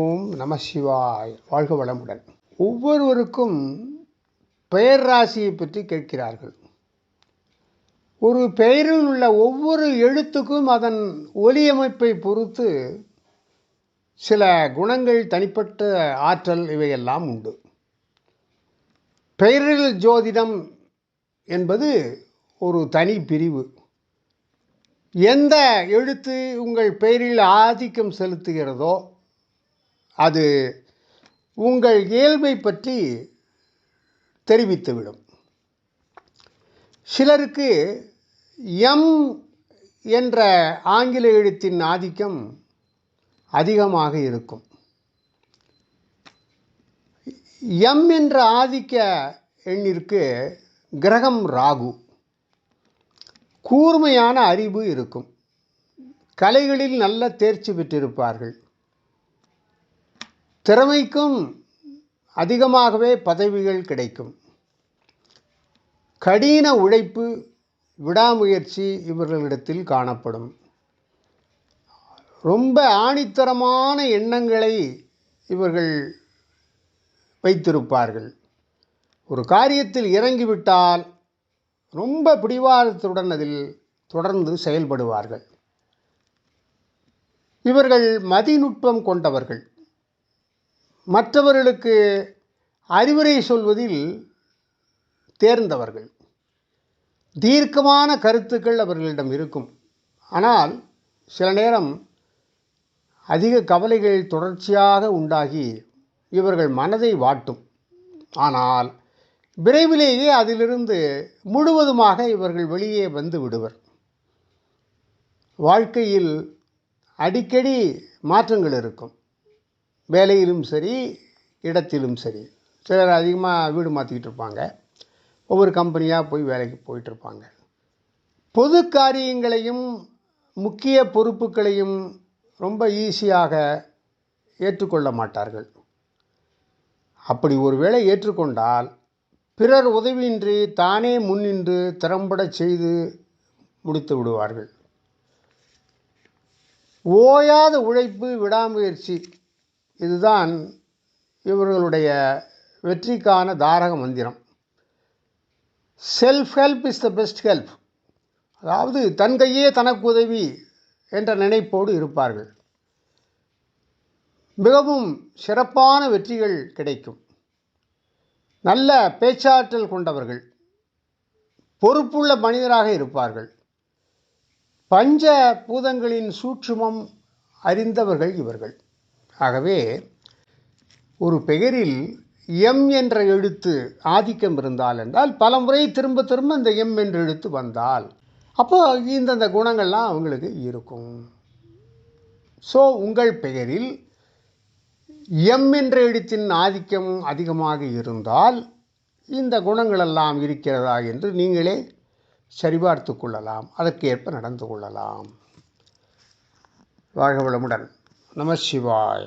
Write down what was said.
ஓம் நம சிவாய். வாழ்க வளமுடன். ஒவ்வொருவருக்கும் பெயர் ராசியை பற்றி கேட்கிறார்கள். ஒரு பெயரில் உள்ள ஒவ்வொரு எழுத்துக்கும் அதன் ஒலியமைப்பை பொறுத்து சில குணங்கள் தனிப்பட்ட ஆற்றல் இவையெல்லாம் உண்டு. பெயரில் ஜோதிடம் என்பது ஒரு தனி பிரிவு. எந்த எழுத்து உங்கள் பெயரில் ஆதிக்கம் செலுத்துகிறதோ அது உங்கள் இயல்பை பற்றி தெரிவித்துவிடும். சிலருக்கு எம் என்ற ஆங்கில எழுத்தின் ஆதிக்கம் அதிகமாக இருக்கும். எம் என்ற ஆதிக்க எண்ணிற்கு கிரகம் ராகு. கூர்மையான அறிவு இருக்கும். கலைகளில் நல்ல தேர்ச்சி பெற்றிருப்பார்கள். திறமைக்கும் அதிகமாகவே பதவிகள் கிடைக்கும். கடின உழைப்பு விடாமுயற்சி இவர்களிடத்தில் காணப்படும். ரொம்ப ஆணித்தரமான எண்ணங்களை இவர்கள் வைத்திருப்பார்கள். ஒரு காரியத்தில் இறங்கிவிட்டால் ரொம்ப பிடிவாதத்துடன் அதில் தொடர்ந்து செயல்படுவார்கள். இவர்கள் மதிநுட்பம் கொண்டவர்கள். மற்றவர்களுக்கு அறிவுரை சொல்வதில் தேர்ந்தவர்கள். தீர்க்கமான கருத்துக்கள் அவர்களிடம் இருக்கும். ஆனால் சில நேரம் அதிக கவலைகள் தொடர்ச்சியாக உண்டாகி இவர்கள் மனதை வாட்டும். ஆனால் விரைவிலேயே அதிலிருந்து முழுவதுமாக இவர்கள் வெளியே வந்து விடுவர். வாழ்க்கையில் அடிக்கடி மாற்றங்கள் இருக்கும். வேலையிலும் சரி இடத்திலும் சரி. சிலர் அதிகமாக வீடு மாற்றிக்கிட்டு இருப்பாங்க. ஒவ்வொரு கம்பெனியாக போய் வேலைக்கு போயிட்டுருப்பாங்க பொது காரியங்களையும் முக்கிய பொறுப்புகளையும் ரொம்ப ஈஸியாக ஏற்றுக்கொள்ள மாட்டார்கள். அப்படி ஒரு வேளை ஏற்றுக்கொண்டால் பிறர் உதவியின்றி தானே முன்னின்று திறம்பட செய்து முடித்து விடுவார்கள். ஓயாத உழைப்பு விடாமுயற்சி இதுதான் இவர்களுடைய வெற்றிக்கான தாரக மந்திரம். Self help is the best help அதாவது தன் கையே தனக்கு உதவி என்ற நினைப்போடு இருப்பார்கள். மிகவும் சிறப்பான வெற்றிகள் கிடைக்கும். நல்ல பேச்சாற்றல் கொண்டவர்கள் பொறுப்புள்ள மனிதராக இருப்பார்கள். பஞ்ச பூதங்களின் சூட்சுமம் அறிந்தவர்கள் இவர்கள். ஆகவே ஒரு பெயரில் எம் என்ற எழுத்து ஆதிக்கம் இருந்தால் என்றால் பல முறை திரும்ப திரும்ப இந்த எம் என்ற எழுத்து வந்தால் அப்போ இந்தந்த குணங்கள்லாம் அவங்களுக்கு இருக்கும். ஸோ உங்கள் பெயரில் எம் என்ற எழுத்தின் ஆதிக்கம் அதிகமாக இருந்தால் இந்த குணங்களெல்லாம் இருக்கிறதா என்று நீங்களே சரிபார்த்து கொள்ளலாம். அதற்கேற்ப நடந்து கொள்ளலாம். வாழ்க வளமுடன். நம சிவாய்